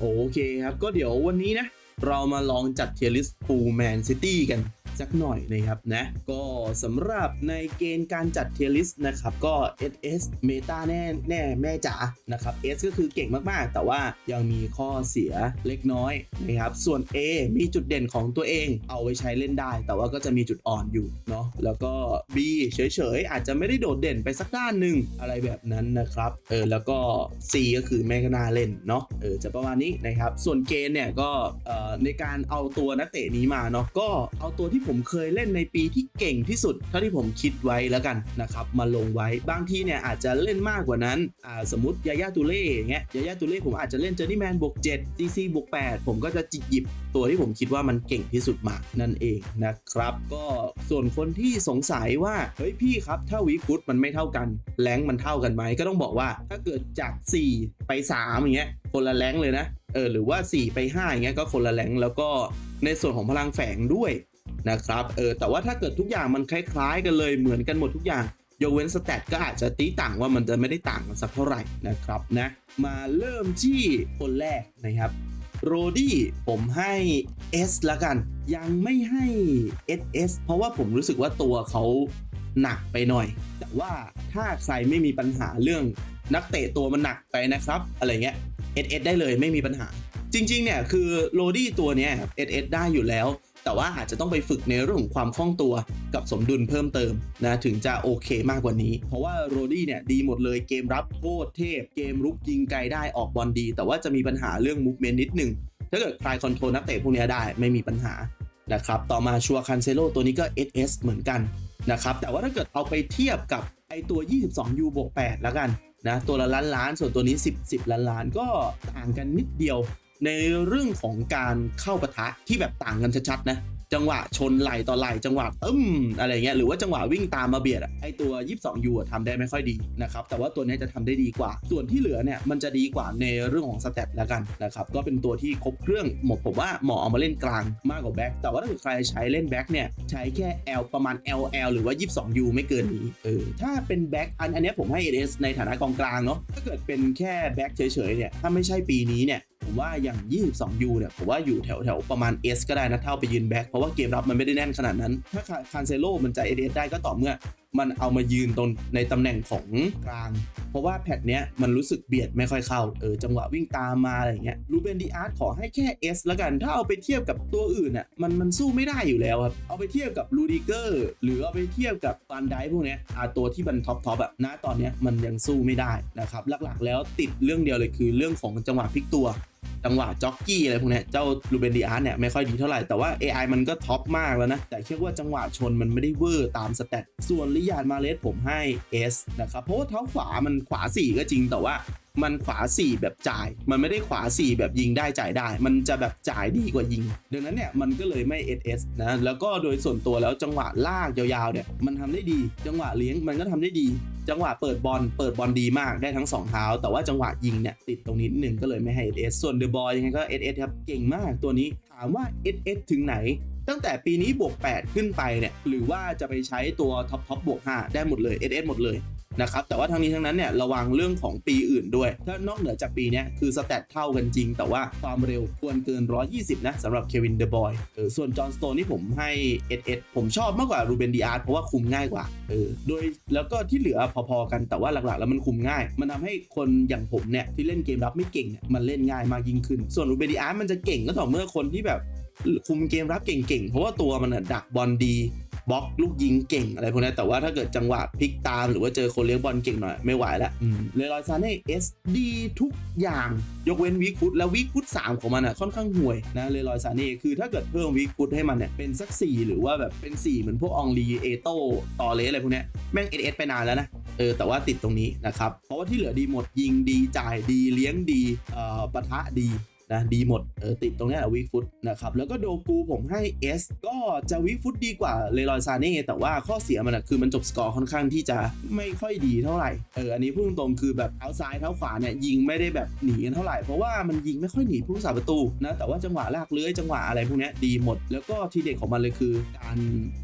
โอเคครับ ก็เดี๋ยววันนี้นะ เรามาลองจัดเทียริสฟูลแมนซิตี้กัน สักหน่อยนะครับนะก็สำหรับในเกณฑ์การจัดเทียริสนะครับก็ SS เมตาแน่แน่แม่จ๋านะครับ S ก็คือเก่งมากๆ แต่ว่ายังมีข้อเสียเล็กน้อยนะครับส่วน A มีจุดเด่นของตัวเองเอาไว้ใช้เล่นได้ แต่ว่าก็จะมีจุดอ่อนอยู่เนาะแล้วก็ B เฉยๆ อาจจะไม่ได้โดดเด่นไปสักด้านหนึ่งอะไรแบบนั้นนะครับเออแล้วก็ C ก็คือแม่ก็น่าเล่นเนาะเออจะประมาณนี้นะครับส่วนเกณฑ์เนี่ยก็เอ่อในการเอาตัวนักเตะนี้มาเนาะก็เอาตัวที่ผมเคยเล่นในปีที่เก่งที่สุด เท่าที่ผมคิดไว้แล้วกันนะครับมาลงไว้บางทีเนี่ยอาจจะเล่นมากกว่านั้นอ่าสมมติยาย่าตูเล่อย่างเงี้ยยาย่าตูเล่ผมอาจจะเล่นเจอร์นี่แมนบวก7 DC บวก8ผมก็จะจิหยิบตัวที่ผมคิดว่ามันเก่งที่สุดมานั่นเองนะครับ ก็ส่วนคนที่สงสัยว่าเฮ้ยพี่ครับถ้าวีฟุตมันไม่เท่ากันแรงมันเท่ากันไหมก็ต้องบอกว่าถ้าเกิดจาก 4 ไป 3 อย่างเงี้ยคนละแรงเลยนะเออหรือว่า 4 ไป 5 อย่างเงี้ยก็คนละแรงแล้วก็ในส่วนของพลังแฝงด้วย นะครับเออแต่ว่าถ้าเกิดทุกอย่างมันคล้าย ๆ กันเลยเหมือนกันหมดทุกอย่างยกเว้นสแตทก็อาจจะตีต่างว่ามันจะไม่ได้ต่างกันสักเท่าไหร่นะครับนะมาเริ่มที่คนแรกนะครับโรดี้ผมให้ S ละกัน ยังไม่ให้ SS เพราะว่าผมรู้สึกว่าตัวเขาหนักไปหน่อย แต่ว่าถ้าใครไม่มีปัญหาเรื่องนักเตะตัวมันหนักไปนะครับ อะไรเงี้ย SS ได้เลยไม่มีปัญหา จริงๆเนี่ยคือโรดี้ตัวเนี้ย SS ได้อยู่แล้ว แต่ว่าอาจจะต้องไปฝึกในเรื่องของความคล่องตัวกับสมดุลเพิ่มเติมนะถึงจะโอเคมากกว่านี้ เพราะว่าโรดี้เนี่ยดีหมดเลยเกมรับโคตรเทพ เกมรุกยิงไกลได้ออกบอลดี แต่ว่าจะมีปัญหาเรื่องมูฟเมนต์นิดหนึ่งถ้าเกิดใครคอนโทรลนักเตะพวกนี้ได้ไม่มีปัญหานะครับต่อมาชัวคันเซโลตัวนี้ก็ SS เหมือนกันนะครับแต่ว่าถ้าเกิดเอาไปเทียบกับไอตัว 22U บวก8แล้วกันนะตัวละล้านล้านส่วนตัวนี้ 10 10 ล้านล้านก็ต่างกันนิดเดียว ในเรื่องของการเข้าปะทะที่แบบต่างกันชัดๆนะจังหวะชนไหลต่อไหลจังหวะตึ้มอะไรเงี้ยหรือว่าจังหวะวิ่งตามมาเบียดอะไอตัว 22U อะทำได้ไม่ค่อยดีนะครับแต่ว่าตัวนี้จะทำได้ดีกว่า ส่วนที่เหลือเนี่ยมันจะดีกว่าในเรื่องของสเตตแล้วกันนะครับก็เป็นตัวที่ครบเครื่องหมดผมว่าเหมาะเอามาเล่นกลางมากกว่าแบ็คแต่ว่าถ้าเกิดใครใช้เล่นแบ็คเนี่ยใช้แค่ L ประมาณ LL หรือว่า 22U ไม่เกินนี้เออถ้าเป็นแบ็คอันอันนี้ผมให้ AS ในฐานะกองกลางเนาะถ้าเกิดเป็นแค่แบ็คเฉยๆเนี่ยถ้าไม่ใช่ปีนี้เนี่ยผมว่าอย่าง 22U เนี่ยผมว่าอยู่แถวแถวประมาณ S ก็ได้นะเท่าไปยืนแบ็คเพราะว่าเกมรับมันไม่ได้แน่นขนาดนั้น ถ้าคานเซโลมันจะ AS ได้ก็ต่อเมื่อมันเอามายืนตรงในตำแหน่งของกลาง เพราะว่าแพทเนี้ยมันรู้สึกเบียดไม่ค่อยเข้า เออจังหวะวิ่งตามมาอะไรอย่างเงี้ยรูเบนดีอาร์ตขอให้แค่ S แล้วกัน ถ้าเอาไปเทียบกับตัวอื่นอะมันมันสู้ไม่ได้อยู่แล้วครับ เอาไปเทียบกับลูดิเกอร์หรือเอาไปเทียบกับฟันไดพวกเนี้ยอ่าตัวที่มันท็อปท็อปแบบณตอนเนี้ยมันยังสู้ไม่ได้นะครับหลักๆ แล้วติดเรื่องเดียวเลยคือเรื่องของจังหวะพลิกตัวจังหวะจ็อกกี้อะไรพวกนี้เจ้าลูเบนดีอาร์เนี่ยไม่ค่อยดีเท่าไหร่ แต่ว่า AI มันก็ท็อปมากแล้วนะ แต่เชื่อว่าจังหวะชนมันไม่ได้เวอร์ตามสเตตส่วนลิยานมาเลสผมให้ S นะครับ เพราะว่าเท้าขวามันขวา 4 ก็จริงแต่ว่า มันขวา 4 แบบจ่าย มันไม่ได้ขวา 4 แบบยิงได้จ่ายได้ มันจะแบบจ่ายดีกว่ายิง ดังนั้นเนี่ยมันก็เลยไม่ SS นะแล้วก็โดยส่วนตัวแล้วจังหวะลากยาวๆเนี่ยมันทำได้ดี จังหวะเลี้ยงมันก็ทำได้ดี จังหวะเปิดบอลเปิดบอลดีมากได้ทั้ง2เท้า แต่ว่าจังหวะยิงเนี่ยติดตรงนี้นิดนึงก็เลยไม่ให้ SS ส่วนเดอะบอยยังไงก็ SS ครับเก่งมากตัวนี้ถามว่า SS ถึงไหนตั้งแต่ปีนี้บวก 8 ขึ้นไปเนี่ยหรือว่าจะไปใช้ตัวท็อปท็อปบวก 5 ได้หมดเลย SS หมดเลย นะครับแต่ว่าทั้งนี้ทั้งนั้นเนี่ยระวังเรื่องของปีอื่นด้วย ถ้านอกเหนือจากปีนี้คือสแตทเท่ากันจริง แต่ว่าความเร็วควรเกิน 120 นะสำหรับเควินเดอะบอยเออส่วนจอห์นสโตนนี่ผมให้ SS ผมชอบมากกว่ารูเบนดีอาร์เพราะว่าคุมง่ายกว่าเออโดยแล้วก็ที่เหลือพอๆกันแต่ว่าหลักๆ แล้วมันคุมง่าย มันทำให้คนอย่างผมเนี่ยที่เล่นเกมรับไม่เก่งเนี่ยมันเล่นง่ายมากยิ่งขึ้น ส่วนรูเบนดีอาร์มันจะเก่งก็ต่อเมื่อคนที่แบบคุมเกมรับเก่งๆ เพราะว่าตัวมันดักบอลดี บล็อกลูกยิงเก่งอะไรพวกนี้แต่ว่าถ้าเกิดจังหวะพลิกตามหรือว่าเจอคนเลี้ยงบอลเก่งหน่อยไม่ไหวแล้วเลรอยซาเน่เอสดีทุกอย่างยกเว้นวิกฟุตแล้ววิกฟุตสามของมันอะค่อนข้างห่วยนะเลรอยซาเน่คือถ้าเกิดเพิ่มวิกฟุตให้มันเนี่ยเป็นสัก 4 หรือว่าแบบเป็น 4 เหมือนพวกอองลีเอโตตอเลสอะไรพวกเนี้ยแม่งเอสไปนานแล้วนะเออแต่ว่าติดตรงนี้นะครับเพราะว่าที่เหลือดีหมดยิงดีจ่ายดีเลี้ยงดีเอ่อปะทะดี นะดีหมดเออติดตรงนี้วิกฟุตนะครับแล้วก็โดกูผมให้ S ก็จะวิกฟุตดีกว่าเลรอยซาเน่แต่ว่าข้อเสียมันอะคือมันจบสกอร์ค่อนข้างที่จะไม่ค่อยดีเท่าไหร่เอออันนี้พูดตรงคือแบบเท้าซ้ายเท้าขวาเนี่ยยิงไม่ได้แบบหนีกันเท่าไหร่เพราะว่ามันยิงไม่ค่อยหนีผู้รักษาประตูนะแต่ว่าจังหวะลากเลื้อยจังหวะอะไรพวกนี้ดีหมด แล้วก็ทีเด็ดของมันเลยคือ การ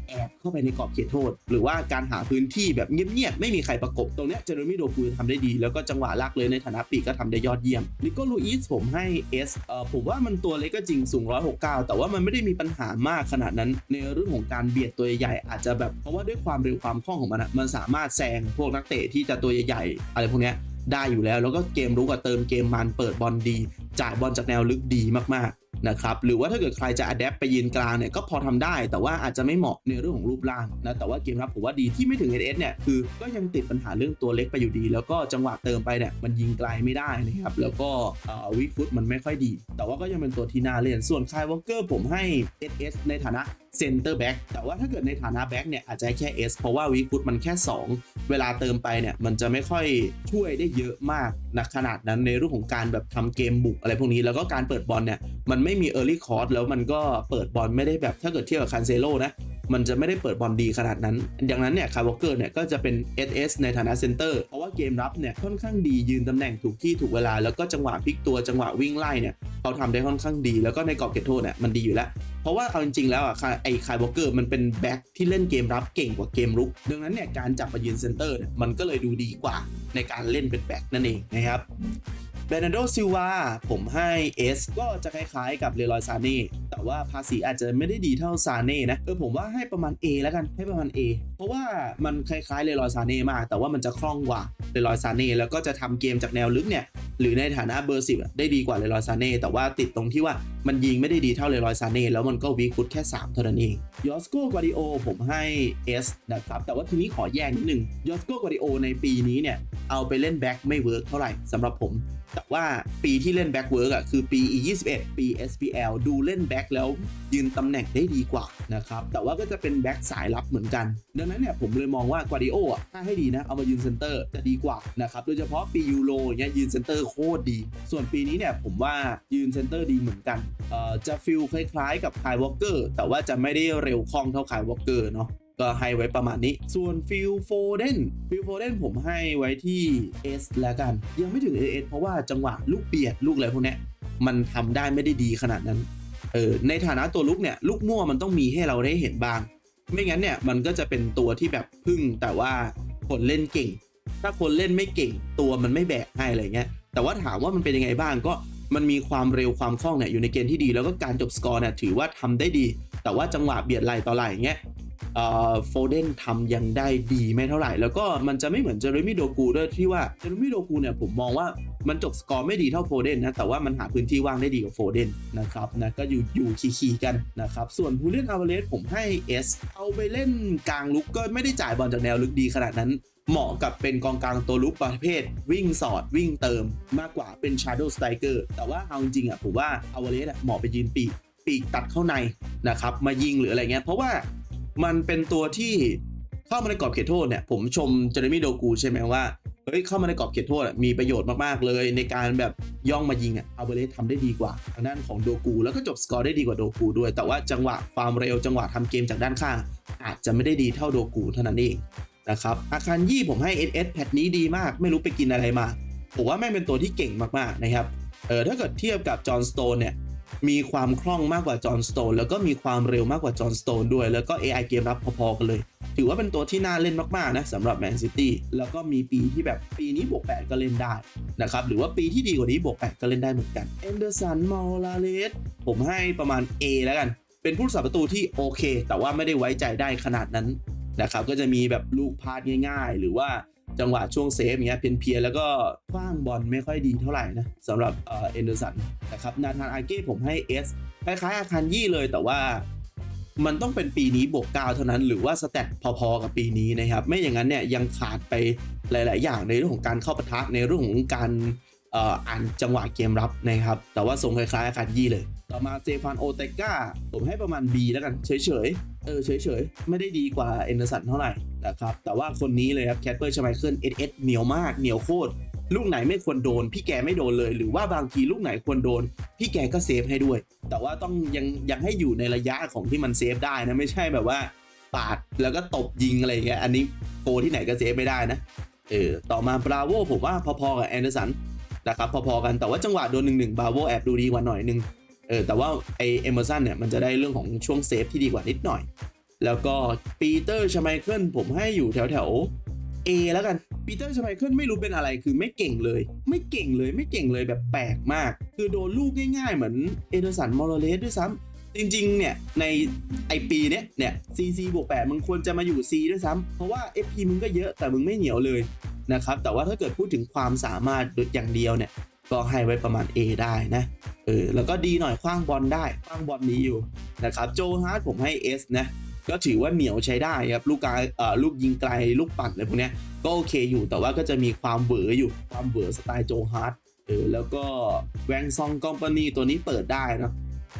แอบเข้าไปในกรอบเขตโทษ หรือว่าการหาพื้นที่แบบเงียบๆไม่มีใครประกบตรงนี้เจอร์มี่โดกูทำได้ดี แล้วก็จังหวะลากเลื้อยในฐานะปีกก็ทำได้ยอดเยี่ยมลิโก้ลูอิสผมให้ S เอ่อผมว่ามันตัวเล็กก็จริงสูง 169 แต่ว่ามันไม่ได้มีปัญหามากขนาดนั้น ในเรื่องของการเบียดตัวใหญ่อาจจะแบบเพราะว่าด้วยความเร็วความคล่องของมันอะมันสามารถแซงพวกนักเตะที่จะตัวใหญ่ๆอะไรพวกเนี้ยได้อยู่แล้ว แล้วก็เกมรุกอะเติมเกมมันเปิดบอลดี จ่ายบอลจากแนวลึกดีมากๆ นะครับหรือว่าถ้าเกิดใครจะอัดแอปไปยืนกลางเนี่ยก็พอทำได้ แต่ว่าอาจจะไม่เหมาะในเรื่องของรูปร่างนะแต่ว่าเกมรับผมว่าดีที่ไม่ถึง SS เนี่ยคือก็ยังติดปัญหาเรื่องตัวเล็กไปอยู่ดี แล้วก็จังหวะเติมไปเนี่ยมันยิงไกลไม่ได้นะครับแล้วก็วิกฟุตมันไม่ค่อยดี แต่ว่าก็ยังเป็นตัวที่น่าเล่นส่วนคายวอลเกอร์ผมให้ SS ในฐานะ เซนเตอร์แบ็กแต่ว่าถ้าเกิดในฐานะแบ็กเนี่ยอาจจะแค่ S เพราะว่าวีฟุตมันแค่ 2 เวลาเติมไปเนี่ยมันจะไม่ค่อยช่วยได้เยอะมากนะขนาดนั้นในรูปของการแบบทำเกมบุกอะไรพวกนี้ แล้วก็การเปิดบอลเนี่ยมันไม่มี Early c o r s แล้วมันก็เปิดบอลไม่ได้แบบถ้าเกิดเทียบกับคันเซโลนะ มันจะไม่ได้เปิดบอลดีขนาดนั้น ดังนั้นเนี่ยคาร์วอเกอร์เนี่ยก็จะเป็น SS ในฐานะเซนเตอร์เพราะว่าเกมรับเนี่ยค่อนข้างดียืนตำแหน่งถูกที่ถูกเวลา แล้วก็จังหวะพลิกตัวจังหวะวิ่งไล่เนี่ยเขาทำได้ค่อนข้างดี แล้วก็ในกรอบเขตโทษเนี่ยมันดีอยู่แล้ว เพราะว่าเอาจริงๆแล้วอะไอ้คาร์วอเกอร์มันเป็นแบ็คที่เล่นเกมรับเก่งกว่าเกมรุก ดังนั้นเนี่ยการจับมายืนเซนเตอร์เนี่ยมันก็เลยดูดีกว่าในการเล่นเป็นแบ็คนั่นเองนะครับ เบรนโดซิลวาผมให้ S ก็จะคล้ายๆกับเลรอยซาเน่แต่ว่าภาษีอาจจะไม่ได้ดีเท่าซาเน่นะเออผมว่าให้ประมาณ A แล้วกันให้ประมาณ A เพราะว่ามันคล้ายๆเลรอยซาเน่มาก แต่ว่ามันจะคล่องกว่าเลรอยซาเน่แล้วก็จะทำเกมจากแนวลึกเนี่ยหรือในฐานะเบอร์สิบได้ดีกว่าเลรอยซาเน่แต่ว่าติดตรงที่ว่า มันยิงไม่ได้ดีเท่าเลรอยซาเน่แล้วมันก็วีฟุตแค่ 3 เท่านั้นเองยอสโกกวาดิโอผมให้ S นะครับ แต่ว่าทีนี้ขอแยกนิดนึงยอสโกกวาดิโอในปีนี้เนี่ย เอาไปเล่นแบ็คไม่เวิร์กเท่าไหร่สำหรับผม แต่ว่าปีที่เล่นแบ็กเวิร์กอะคือปี E21 ปี SPL ดูเล่นแบ็กแล้วยืนตำแหน่งได้ดีกว่านะครับ แต่ว่าก็จะเป็นแบ็กสายลับเหมือนกัน ดังนั้นเนี่ยผมเลยมองว่ากวาดิโออะถ้าให้ดีนะ เอามายืนเซนเตอร์จะดีกว่านะครับโดยเฉพาะปียูโรเนี้ยยืนเซนเตอร์โคตรดี ส่วนปีนี้เนี่ยผมว่ายืนเซนเตอร์ดีเหมือนกันจะฟิลคล้ายๆกับคายวอลเกอร์แต่ว่าจะไม่ได้เร็วคล่องเท่าคายวอลเกอร์เนาะก็ให้ไว้ประมาณนี้ ส่วนฟิลโฟเดนฟิลโฟเดนผมให้ไว้ที่ S แล้วกัน ยังไม่ถึง AS เพราะว่าจังหวะลูกเบียดลูกอะไรพวกนี้มันทำได้ไม่ได้ดีขนาดนั้น เออ ในฐานะตัวลุกเนี่ย ลูกมั่วมันต้องมีให้เราได้เห็นบ้าง ไม่งั้นเนี่ย มันก็จะเป็นตัวที่แบบพึ่งแต่ว่าคนเล่นเก่ง ถ้าคนเล่นไม่เก่ง ตัวมันไม่แบกให้อะไรเงี้ย แต่ว่าถามว่ามันเป็นยังไงบ้างก็ มันมีความเร็วความคล่องเนี่ยอยู่ในเกณฑ์ที่ดี แล้วก็การจบสกอร์เนี่ยถือว่าทำได้ดี แต่ว่าจังหวะเบียดไหลต่อไหลอย่างเงี้ยโฟเดนทำยังได้ดีไม่เท่าไหร่ แล้วก็มันจะไม่เหมือนเจอร์มี่โดกูด้วยที่ว่าเจอร์มี่โดกูเนี่ยผมมองว่า มันจบสกอร์ไม่ดีเท่าโฟเดนนะแต่ว่ามันหาพื้นที่ว่างได้ดีกว่าโฟเดนนะครับนะก็อยู่อยู่คีๆกันนะครับส่วนผู้เล่นอ v เ r ร g ผมให้ S เอาไปเล่นกลางลุกก็ไม่ได้จ่ายบอลจากแนวลึกดีขนาดนั้นเหมาะกับเป็นกองกลางตัวลุกประเภท วิ่งสอดวิ่งเติมมากกว่าเป็น Shadow Striker แต่ว่าเอาจริงๆอะผมว่าอ v เ r ร g เหมาะไปยืนปีกปีกตัดเข้าในนะครับมายิงหรืออะไรเงี้ยเพราะว่ามันเป็นตัวที่เข้ามาในกรอบเขตโทษเนี่ยผมชมเจอร์มี่โดกูใช่ไหมว่า เฮ้ยเข้ามาในกรอบเขตโทษมีประโยชน์มากๆเลย ในการแบบย่องมายิงอะอัลเบเรสทำได้ดีกว่าทางด้านของโดกู แล้วก็จบสกอร์ได้ดีกว่าโดกูด้วย แต่ว่าจังหวะความเร็วจังหวะทำเกมจากด้านข้างอาจจะไม่ได้ดีเท่าโดกูเท่านั้นเองนะครับอาคารยี่ผมให้ SS แพทนี้ดีมาก ไม่รู้ไปกินอะไรมาผมว่าแม่งเป็นตัวที่เก่งมากๆนะครับเออถ้าเกิดเทียบกับจอห์นสโตนเนี่ยมีความคล่องมากกว่าจอห์นสโตนแล้วก็มีความเร็วมากกว่าจอห์นสโตนด้วย แล้วก็ AI เกมรับพอๆกันเลย ถือว่าเป็นตัวที่น่าเล่นมากๆนะสำหรับแมนซิตี้แล้วก็มีปีที่แบบปีนี้บวก 8 ก็เล่นได้นะครับหรือว่าปีที่ดีกว่านี้บวก 8 ก็เล่นได้เหมือนกันเอนเดอร์สันมอลาเลสผมให้ประมาณ A แล้วกัน เป็นผู้รักษาประตูที่โอเค แต่ว่าไม่ได้ไว้ใจได้ขนาดนั้นนะครับก็จะมีแบบลูกพลาดง่ายๆ หรือว่าจังหวะช่วงเซฟเงี้ยเพียนๆแล้วก็คว้างบอลไม่ค่อยดีเท่าไหร่นะสำหรับเอ่อเอนเดอร์สันนะครับนาธานอาเก้ผมให้ S คล้ายๆอาคารยี่เลยแต่ว่า มันต้องเป็นปีนี้บวก9เท่านั้น หรือว่าสแตทพอๆกับปีนี้นะครับ ไม่อย่างนั้นเนี่ยยังขาดไปหลาย ๆ อย่างในเรื่องของการเข้าปะทะในเรื่องของการอ่อานจังหวะเกมรับนะครับ แต่ว่าทรงคล้ายๆอาคายี่เลย ต่อมาเซฟานโอเตกาผมให้ประมาณ B แล้วกัน เฉยๆ เออเฉยๆ ไม่ได้ดีกว่าเอนเดอร์สันเท่าไหร่นะครับ แต่ว่าคนนี้เลยครับแคทเปอร์ชไมเคิลเอสเอสเหนียวมากเหนียวโคตร ลูกไหนไม่ควรโดน พี่แกไม่โดนเลย หรือว่าบางทีลูกไหนควรโดน พี่แกก็เซฟให้ด้วย แต่ว่าต้องยังยังให้อยู่ในระยะของที่มันเซฟได้นะไม่ใช่แบบว่าปาดแล้วก็ตบยิงอะไรเงี้ยอันนี้โกที่ไหนก็เซฟไม่ได้นะเออต่อมาบราโวผมว่าพอๆกับแอนเดอร์สันนะครับพอๆกันแต่ว่าจังหวะโดนหนึ่งหนึ่งบราโวแอบดูดีกว่าหน่อยนึงเออแต่ว่าไอเอเมอร์สันเนี่ยมันจะได้เรื่องของช่วงเซฟที่ดีกว่านิดหน่อย แล้วก็ปีเตอร์ชไมเคิลผมให้อยู่แถวแถว A แล้วกันปีเตอร์ชไมเคิลไม่รู้เป็นอะไรคือไม่เก่งเลย ไม่เก่งเลยไม่เก่งเลยแบบแปลกมาก คือโดนลูกง่ายๆ เหมือนเอเดอร์สันมอร์เลสด้วยซ้ำจริงๆ เนี่ย ในไอปีเนี้ยเนี่ย CC บวก8มึงควรจะมาอยู่ C ด้วยซ้ำเพราะว่า FP มึงก็เยอะแต่มึงไม่เหนียวเลยนะครับ แต่ว่าถ้าเกิดพูดถึงความสามารถอย่างเดียวเนี่ย ก็ให้ไว้ประมาณ A ได้นะ เออ แล้วก็ดีหน่อยคว้างบอลได้คว้างบอลนี้อยู่นะครับ โจฮาร์ดผมให้ S นะ ก็ถือว่าเหนียวใช้ได้ครับลูกกาเอ่อลูกยิงไกลลูกปั่นอะไรพวกนี้ก็โอเคอยู่แต่ว่าก็จะมีความเบออยู่ความเบอสไตล์โจฮาร์ดเออแล้วก็แวงซองกอมปานีตัวนี้เปิดได้นะ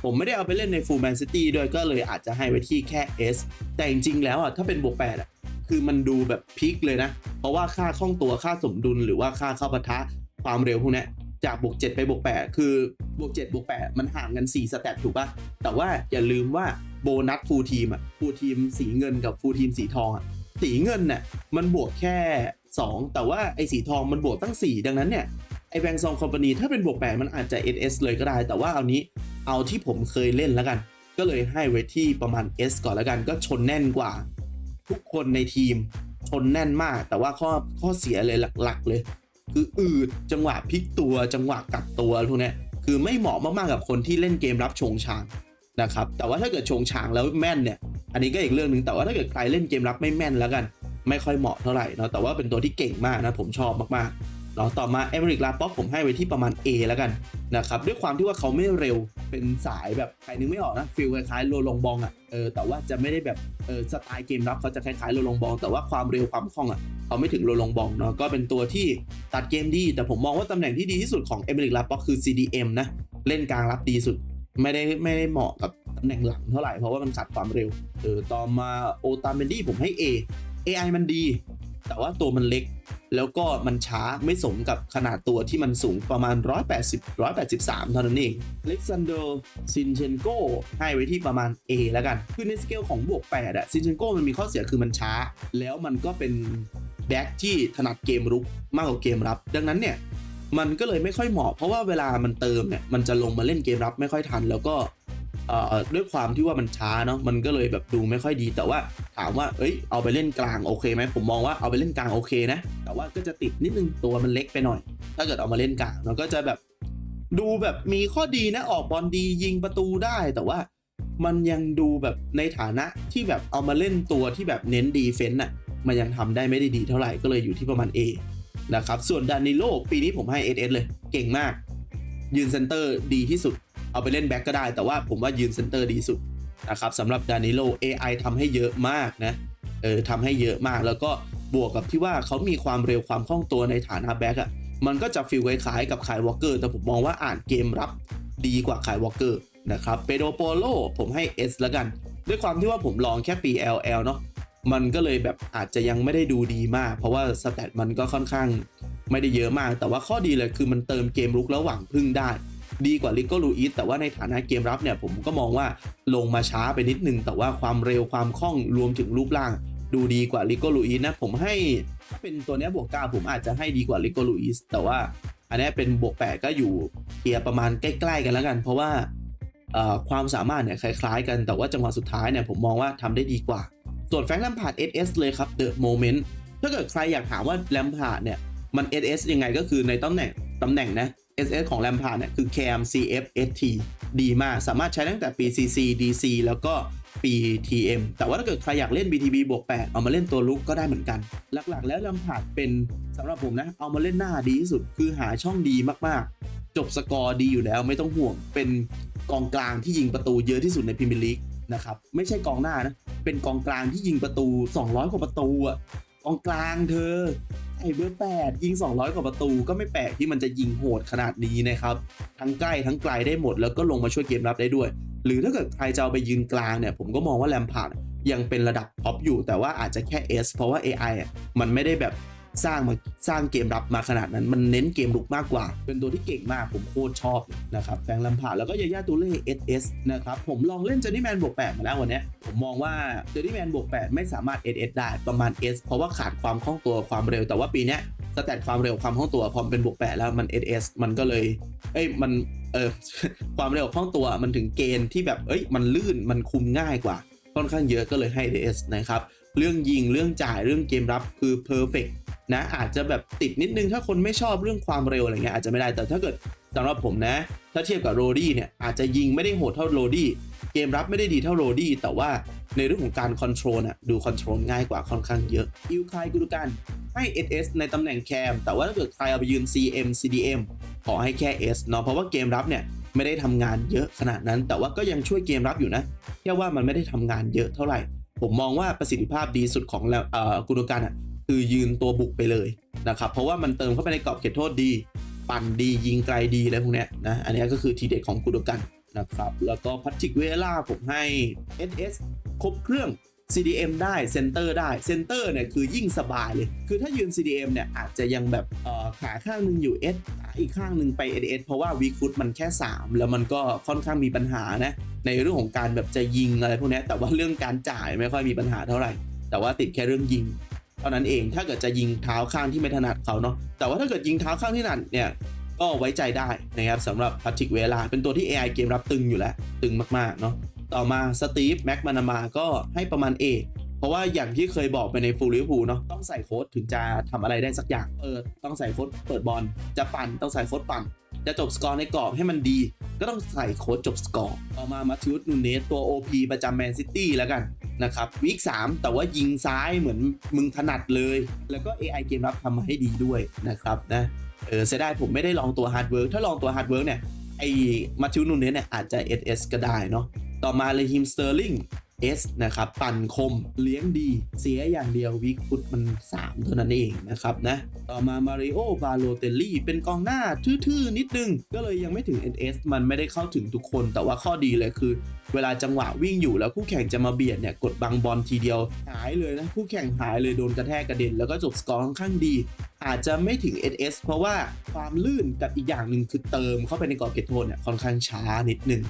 ผมไม่ได้เอาไปเล่นในฟูลแมนซิตี้ด้วยก็เลยอาจจะให้ไว้ที่แค่ S แต่จริงๆแล้วอะถ้าเป็นบวก8อะคือมันดูแบบพีคเลยนะ เพราะว่าค่าคล่องตัวค่าสมดุลหรือว่าค่าเข้าปะทะความเร็วพวกนี้ จากบวก7ไปบวก8คือบวก7บวก8มันห่างกัน 4 สแตทถูกป่ะ แต่ว่าอย่าลืมว่าโบนัสฟูลทีมอะฟูลทีมสีเงินกับฟูลทีมสีทองอะสีเงินน่ะมันบวกแค่ 2 แต่ว่าไอ้สีทองมันบวกตั้ง 4 ดังนั้นเนี่ยไอ้แบงซองคอมพานีถ้าเป็นบวก8มันอาจจะ SS เลยก็ได้ แต่ว่าเอานี้เอาที่ผมเคยเล่นแล้วกัน ก็เลยให้ไว้ที่ประมาณ S ก่อนแล้วกันก็ชนแน่นกว่า ทุกคนในทีมชนแน่นมาก แต่ว่าข้อข้อเสียเลยหลักๆเลย ออืดจังหวะพลิกตัวจังหวะกลับตัวพวกเนี้ยคือไม่เหมาะมากๆกับคนที่เล่นเกมรับชงชางนะครับแต่ว่าถ้าเกิดชงชางแล้วแม่นเนี่ยอันนี้ก็อีกเรื่องหนึ่งแต่ว่าถ้าเกิดใครเล่นเกมรับไม่แม่นแล้วกัน ไม่ค่อยเหมาะเท่าไหร่เนาะแต่ว่าเป็นตัวที่เก่งมากนะผมชอบมากๆเนาะต่อมาเอเมริกลาป๊อกผมให้ไว้ที่ประมาณ A แล้วกันนะครับด้วยความที่ว่าเขาไม่เร็วเป็นสายแบบใครนึกไม่ออกนะฟิลคล้ายๆโรลงบองอะเออแต่ว่าจะไม่ได้แบบเออสไตล์เกมรับเขาจะคล้ายๆโรลงบอง แต่ว่าความเร็วความคล่องอะ เขาไม่ถึงโรลงบองเนาะก็เป็นตัวที่ตัดเกมดี แต่ผมมองว่าตำแหน่งที่ดีที่สุดของเอเมริกลาป็อกคือ CDM นะ เล่นกลางรับดีสุด ไม่ได้ไม่ได้เหมาะกับตำแหน่งหลังเท่าไหร่ เพราะว่ามันขาดความเร็วเออต่อมาโอตาเมนดี้ผมให้ A AI มันดี แต่ว่าตัวมันเล็ก แล้วก็มันช้าไม่สมกับขนาดตัวที่มันสูงประมาณ 180 183 เท่านั้นเองเล็กซานเดอร์ซินเชนโกให้ไว้ที่ประมาณ A แล้วกัน คือในสเกลของบวก8อะซินเชนโกมันมีข้อเสียคือมันช้า แล้วมันก็เป็นแบ็กที่ถนัดเกมรุกมากกว่าเกมรับ ดังนั้นเนี่ยมันก็เลยไม่ค่อยเหมาะ เพราะว่าเวลามันเติมเนี่ยมันจะลงมาเล่นเกมรับไม่ค่อยทัน แล้วก็ เอ่อด้วยความที่ว่ามันช้าเนาะมันก็เลยแบบดูไม่ค่อยดี แต่ว่าถามว่าเอ้ยเอาไปเล่นกลางโอเคไหมผมมองว่าเอาไปเล่นกลางโอเคนะ แต่ว่าก็จะติดนิดนึงตัวมันเล็กไปหน่อย ถ้าเกิดเอามาเล่นกลางมันก็จะแบบดูแบบมีข้อดีนะออกบอลดียิงประตูได้แต่ว่ามันยังดูแบบในฐานะที่แบบเอามาเล่นตัวที่แบบเน้นดีเฟนต์น่ะมันยังทำได้ไม่ได้ดีเท่าไหร่ก็เลยอยู่ที่ประมาณ A นะครับส่วนดานิโลปีนี้ผมให้ SS เลย เก่งมาก ยืนเซนเตอร์ดีที่สุด เอาไปเล่นแบ็กก็ได้ แต่ว่าผมว่ายืนเซนเตอร์ดีสุดนะครับสำหรับดานิโล AI ทำให้เยอะมากนะเออทำให้เยอะมากแล้วก็บวกกับที่ว่าเขามีความเร็วความคล่องตัวในฐานะแบ็กอะมันก็จะฟีลคล้ายๆกับคายวอลเกอร์แต่ผมมองว่าอ่านเกมรับดีกว่าคายวอลเกอร์นะครับเปโดโปโลผมให้ S ล้วกัน ด้วยความที่ว่าผมลองแค่ปี LL เนาะมันก็เลยแบบอาจจะยังไม่ได้ดูดีมาก เพราะว่าสแตทมันก็ค่อนข้างไม่ได้เยอะมาก แต่ว่าข้อดีเลยคือมันเติมเกมรุกระหว่างพึ่งได้ ดีกว่าลิโกลูอิสแต่ว่าในฐานะเกมรับเนี่ยผมก็มองว่าลงมาช้าไปนิดนึง แต่ว่าความเร็วความคล่องรวมถึงรูปร่าง ดูดีกว่าลิโกลูอิสนะผมให้ถ้าเป็นตัวเนี้ยบวกเก้าผมอาจจะให้ดีกว่าลิโกลูอิสแต่ว่าอันนี้เป็นบวกแปดก็อยู่เทียประมาณใกล้ ๆ กันแล้วกัน เพราะว่าความสามารถเนี่ยคล้ายๆ กันแต่ว่าจังหวะสุดท้ายเนี่ยผมมองว่าทำได้ดีกว่า ส่วนแฟงค์แลมพาร์ด SS เลยครับ The Moment ถ้าเกิดใครอยากถามว่าแลมพาดเนี่ยมัน SS ยังไงก็คือในตำแหน่งตำแหน่งนะ SS ของแลมพาร์ดเนี่ยคือ CAM CF ST ดีมาก สามารถใช้ตั้งแต่ปี CC DC แล้วก็ปี TM แต่ว่าถ้าเกิดใครอยากเล่น BTB บวก8เอามาเล่นตัวลุกก็ได้เหมือนกัน หลักๆ แล้วแลมพาร์ดเป็นสำหรับผมนะ เอามาเล่นหน้าดีที่สุด คือหาช่องดีมากๆ จบสกอร์ดีอยู่แล้วไม่ต้องห่วง เป็นกองกลางที่ยิงประตูเยอะที่สุดในพรีเมียร์ลีกนะครับไม่ใช่กองหน้านะ เป็นกองกลางที่ยิงประตู 200 กว่าประตูอะกองกลางเธอ เบอร์แปดยิง 200 กว่าประตูก็ไม่แปลกที่มันจะยิงโหดขนาดนี้นะครับ ทั้งใกล้ทั้งไกลได้หมดแล้วก็ลงมาช่วยเกมรับได้ด้วย หรือถ้าเกิดใครจะเอาไปยืนกลางเนี่ย ผมก็มองว่าแลมพาร์ดยังเป็นระดับท็อปอยู่แต่ว่าอาจจะแค่ S เพราะว่า AI อะมันไม่ได้แบบ สร้างมาสร้างเกมรับมาขนาดนั้น มันเน้นเกมลุกมากกว่า เป็นตัวที่เก่งมาก ผมโคตรชอบนะครับแฟงลมพาแล้วก็ยาย่าตูเล่ SS นะครับผมลองเล่นเจอร์นี่แมนบวก8มาแล้ววันนี้ผมมองว่าเจอร์นี่แมนบวก8ไม่สามารถ SS ได้ประมาณ S เพราะว่าขาดความคล่องตัวความเร็วแต่ว่าปีนี้สแตทความเร็วความคล่องตัวพอมเป็นบวกแปดแล้วมัน SS มันก็เลยเอ้ยมันเออความเร็วคล่องตัวมันถึงเกณฑ์ที่แบบเอ้ยมันลื่นมันคุมง่ายกว่าค่อนข้างเยอะก็เลยให้ DS นะครับ เรื่องยิงเรื่องจ่ายเรื่องเกมรับคือเพอร์เฟก นะอาจจะแบบติดนิดนึงถ้าคนไม่ชอบเรื่องความเร็วอะไรเงี้ยอาจจะไม่ได้แต่ถ้าเกิดสำหรับผมนะ ถ้าเทียบกับโรดี้เนี่ยอาจจะยิงไม่ได้โหดเท่าโรดี้เกมรับไม่ได้ดีเท่าโรดี้แต่ว่าในเรื่องของการคอนโทรลน่ะดูคอนโทรลง่ายกว่าค่อนข้างเยอะอิวคายกุลกันให้ SS ในตำแหน่งแคมแต่ว่าถ้าเกิดใครเอาไปยืน CM CDM ขอให้แค่ S เนาะเพราะว่าเกมรับเนี่ยไม่ได้ทำงานเยอะขนาดนั้น แต่ว่าก็ยังช่วยเกมรับอยู่นะแค่ว่ามันไม่ได้ทำงานเยอะเท่าไหร่ ผมมองว่าประสิทธิภาพดีสุดของเอ่อกุลกันอะ คือยืนตัวบุกไปเลยนะครับ เพราะว่ามันเติมเข้าไปในกรอบเขตโทษดี ปั่นดียิงไกลดีอะไรพวกนี้นะอันนี้ก็คือทีเด็ดของกุลกันนะครับ แล้วก็พัทิกเวล่าผมให้ SS ครบเครื่อง CDM ได้เซนเตอร์ได้เซนเตอร์เนี่ยคือยิ่งสบายเลย คือถ้ายืน CDM เนี่ยอาจจะยังแบบเออขาข้างหนึ่งอยู่ S ขาอีกข้างหนึ่งไป SS เพราะว่าวีคฟุตมันแค่ 3 แล้วมันก็ค่อนข้างมีปัญหานะ ในเรื่องของการแบบจะยิงอะไรพวกนี้แต่ว่าเรื่องการจ่ายไม่ค่อยมีปัญหาเท่าไหร่ แต่ว่าติดแค่เรื่องยิง ท่านั้นเอง ถ้าเกิดจะยิงเท้าข้างที่ไม่ถนัดเขาเนาะแต่ว่าถ้าเกิดยิงเท้าข้างที่ถนัดเนี่ยก็ไว้ใจได้นะครับสำหรับพัทิกเวลา เป็นตัวที่ AI เกมรับตึงอยู่แล้ว ตึงมากๆเนาะต่อมาสตีฟแม็กมานามาก็ให้ประมาณ A เพราะว่าอย่างที่เคยบอกไปในฟูลลิฟูเนาะต้องใส่โค้ดถึงจะทำอะไรได้สักอย่างเออต้องใส่โค้ดเปิดบอลจะปั่นต้องใส่โค้ดปั่นจะจบสกอร์ในกรอบให้มันดี ก็ต้องใส่โค้ดจบสกอร์ต่อมามาทิวส์นูเนสตัว OP ประจำแมนซิตี้แล้วกัน นะครับวีค3แต่ว่ายิงซ้ายเหมือนมึงถนัดเลย แล้วก็ AI เกมรับทำมาให้ดีด้วยนะครับนะเออเสียดายผมไม่ได้ลองตัวฮาร์ดเวิร์กถ้าลองตัวฮาร์ดเวิร์กเนี่ยไอ้มาทิวนูเนสเนี่ยอาจจะ SS ก็ได้เนาะต่อมาเลยฮิมสเตอร์ลิง S นะครับ ปั่นคมเลี้ยงดี เสียอย่างเดียววิกฟุตมัน 3 เท่านั้นเองนะครับนะ ต่อมามาริโอบาโลเตลลี่เป็นกองหน้าทื่อๆ นิดนึง ก็เลยยังไม่ถึง NS มันไม่ได้เข้าถึงทุกคน แต่ว่าข้อดีเลยคือ เวลาจังหวะวิ่งอยู่แล้วคู่แข่งจะมาเบียดเนี่ย กดบังบอลทีเดียว หายเลยนะ คู่แข่งหายเลยโดนกระแทกกระเด็น แล้วก็จบสกอร์ค่อนข้างดีอาจจะไม่ถึง NS เพราะว่าความลื่นกับอีกอย่างหนึ่งคือเติมเข้าไปในกรอบเขตโทษเนี่ยค่อนข้างช้านิดนึง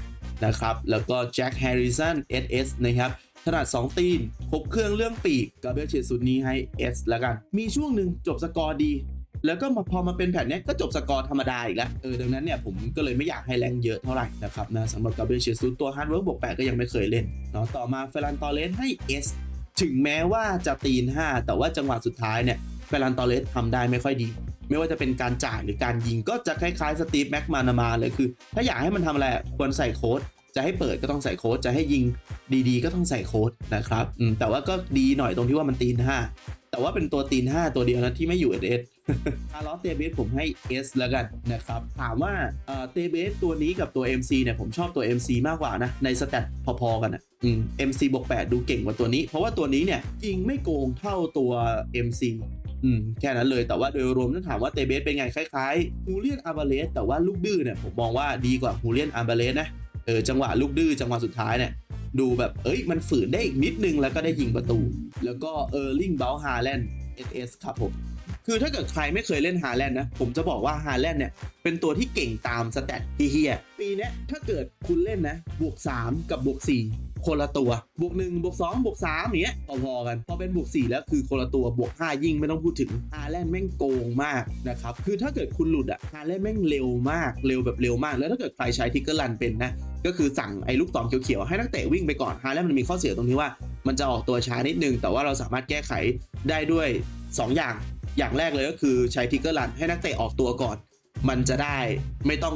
นะครับ แล้วก็แจ็คแฮร์ริสัน SS นะครับถนัด2 ตีน ครบเครื่องเรื่องปีกกาเบรียลเชสุดนี้ให้ S แล้วกัน มีช่วงหนึ่งจบสกอร์ดี แล้วก็มาพอมาเป็นแผ่นเนี้ยก็จบสกอร์ธรรมดาอีกแล้ว เออ ดังนั้นเนี่ยผมก็เลยไม่อยากให้แรงเยอะเท่าไหร่นะครับนะสำหรับกาเบรียลเชสุดตัวฮาร์ดเวิร์กบวก8ก็ยังไม่เคยเล่นเนาะต่อมาเฟรันตอเลสให้ S ถึงแม้ว่าจะตีน 5 แต่ว่าจังหวะสุดท้ายเนี่ยเฟรันตอเลสทำได้ไม่ค่อยดี ไม่ว่าจะเป็นการจ่ายหรือการยิงก็จะคล้ายๆสตีฟแม็กมานามาเลยคือ ถ้าอยากให้มันทำอะไรควรใส่โค้ดจะให้เปิดก็ต้องใส่โค้ดจะให้ยิงดีๆ ก็ต้องใส่โค้ดนะครับอืมแต่ว่าก็ดีหน่อยตรงที่ว่ามันตีน 5 แต่ว่าเป็นตัวตีน 5 ตัวเดียวนะที่ไม่อยู่ S คาร์ลอสเตเบสผมให้ S แล้วกันนะครับ ถามว่าเออเตเบสตัวนี้กับตัว MC เนี่ยผมชอบตัว MC มากกว่านะ ในสแตทพอๆกันนะอืม MC บวก8ดูเก่งกว่าตัวนี้ เพราะว่าตัวนี้เนี่ยยิงไม่โกงเท่าตัว MC อืมแค่นั้นเลยแต่ว่าโดยรวมถ้าถามว่าเตเบสเป็นไงคล้ายๆฮูเลียนอาร์บาเลสแต่ว่าลูกดื้อเนี่ยผมมองว่าดีกว่าฮูเลียนอาร์บาเลสนะเออจังหวะลูกดื้อจังหวะสุดท้ายเนี่ยดูแบบเอ้ยมันฝืนได้อีกนิดนึงแล้วก็ได้ยิงประตู แล้วก็เออร์ลิงเบลฮาแลนด์ SS ครับผมคือถ้าเกิดใครไม่เคยเล่นฮาแลนด์นะผมจะบอกว่าฮาแลนด์เนี่ยเป็นตัวที่เก่งตามสแตทที่เฮียปีนี้ถ้าเกิดคุณเล่นนะบวก 3 กับบวก4 คนละตัว บวก1บวก2บวก3อย่างเงี้ยพอๆกัน พอเป็นบวก 4 แล้วคือคนละตัวบวก 5 ยิ่งไม่ต้องพูดถึงฮาแลนด์แม่งโกงมากนะครับ คือถ้าเกิดคุณหลุดอะฮาแลนด์แม่งเร็วมากเร็วแบบเร็วมาก แล้วถ้าเกิดใครใช้ทิกเกอร์ลันเป็นนะก็คือสั่งไอ้ลูกศรเขียวๆให้นักเตะวิ่งไปก่อนฮาแลนด์มันมีข้อเสียตรงที่ว่ามันจะออกตัวช้านิดนึง แต่ว่าเราสามารถแก้ไขได้ด้วย 2 อย่าง อย่างแรกเลยก็คือใช้ทิกเกอร์ลันให้นักเตะออกตัวก่อน มันจะได้ไม่ต้อง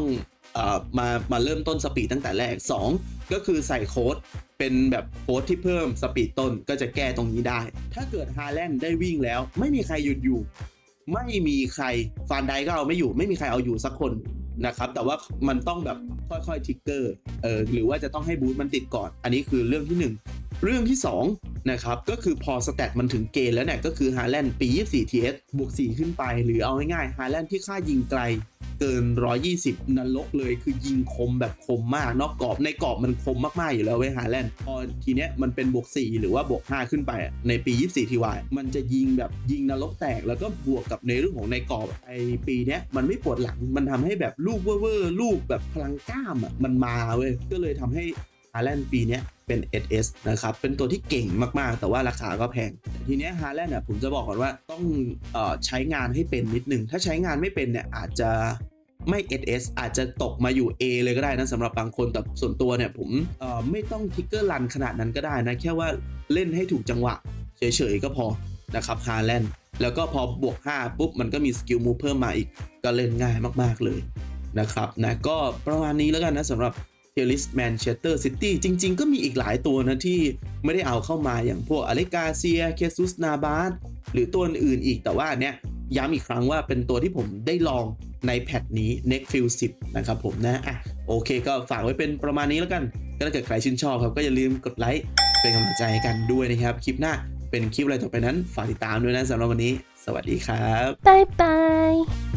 เอ่อมามาเริ่มต้นสปีดตั้งแต่แรก 2 ก็คือใส่โค้ด เป็นแบบโค้ดที่เพิ่มสปีดต้นก็จะแก้ตรงนี้ได้ ถ้าเกิดฮาแลนด์ได้วิ่งแล้ว ไม่มีใครหยุดอยู่ ไม่มีใครฟานไดก็เอาไม่อยู่ ไม่มีใครเอาอยู่สักคนนะครับแต่ว่ามันต้องแบบค่อยๆทิกเกอร์เออหรือว่าจะต้องให้บูทมันติดก่อน อันนี้คือเรื่องที่หนึ่งเรื่องที่2นะครับก็คือพอสแตทมันถึงเกณฑ์แล้วเนี่ยก็คือฮาแลนด์ปี 24 TS บวก 4 ขึ้นไป หรือเอาง่ายๆฮาแลนด์ที่ค่ายิงไกล เกิน 120 นรกเลย คือยิงคมแบบคมมากนอกกรอบในกรอบมันคมมากๆอยู่แล้วเว้ยฮาแลนด์พอทีเนี้ยมันเป็นบวก 4 หรือว่าบวก 5 ขึ้นไปอะในปี 24 TY มันจะยิงแบบยิงนรกแตก แล้วก็บวกกับในเรื่องของในกรอบไอปีเนี้ยมันไม่ปวดหลังมันทำให้แบบลูกเว่อร์ลูกแบบพลังกล้ามอะมันมาเว้ยก็เลยทำให้ฮาแลนด์ปีเนี้ยเป็น SS นะครับ เป็นตัวที่เก่งมากๆ แต่ว่าราคาก็แพงแต่ทีเนี้ยฮาแลนด์เนี่ยผมจะบอกก่อนว่าต้องเอ่อใช้งานให้เป็นนิดนึง ถ้าใช้งานไม่เป็นเนี่ยอาจจะ ไม่ SS อาจจะตกมาอยู่ A เลยก็ได้นะสำหรับบางคนแต่ส่วนตัวเนี่ยผมไม่ต้องทิกเกอร์รันขนาดนั้นก็ได้นะ แค่ว่าเล่นให้ถูกจังหวะ เฉยๆก็พอนะครับฮาแลนด์แล้วก็พอบวก 5 ปุ๊บ มันก็มีสกิลมูเพิ่มมาอีก ก็เล่นง่ายมากๆเลยนะครับนะก็ประมาณนี้แล้วกันนะสำหรับเทลิสแมนเชสเตอร์ซิตี้จริง ๆ ก็มีอีกหลายตัวนะที่ไม่ได้เอาเข้ามาอย่างพวกอเลกาเซีย เคซุสนาบาสหรือตัวอื่นอีกแต่ว่าเนี้ย ย้ำอีกครั้งว่าเป็นตัวที่ผมได้ลองในแพทนี้ n e x t f i e l 10 นะครับผมนะอะโอเคก็ฝากไว้เป็นประมาณนี้แล้วกัน ก็ถ้าเกิดใครชื่นชอบครับก็อย่าลืมกดไลค์เป็นกำลังใจให้กันด้วยนะครับ คลิปหน้าเป็นคลิปอะไรต่อไปนั้น ฝากติดตามด้วยนะสำหรับวันนี้ สวัสดีครับบาย。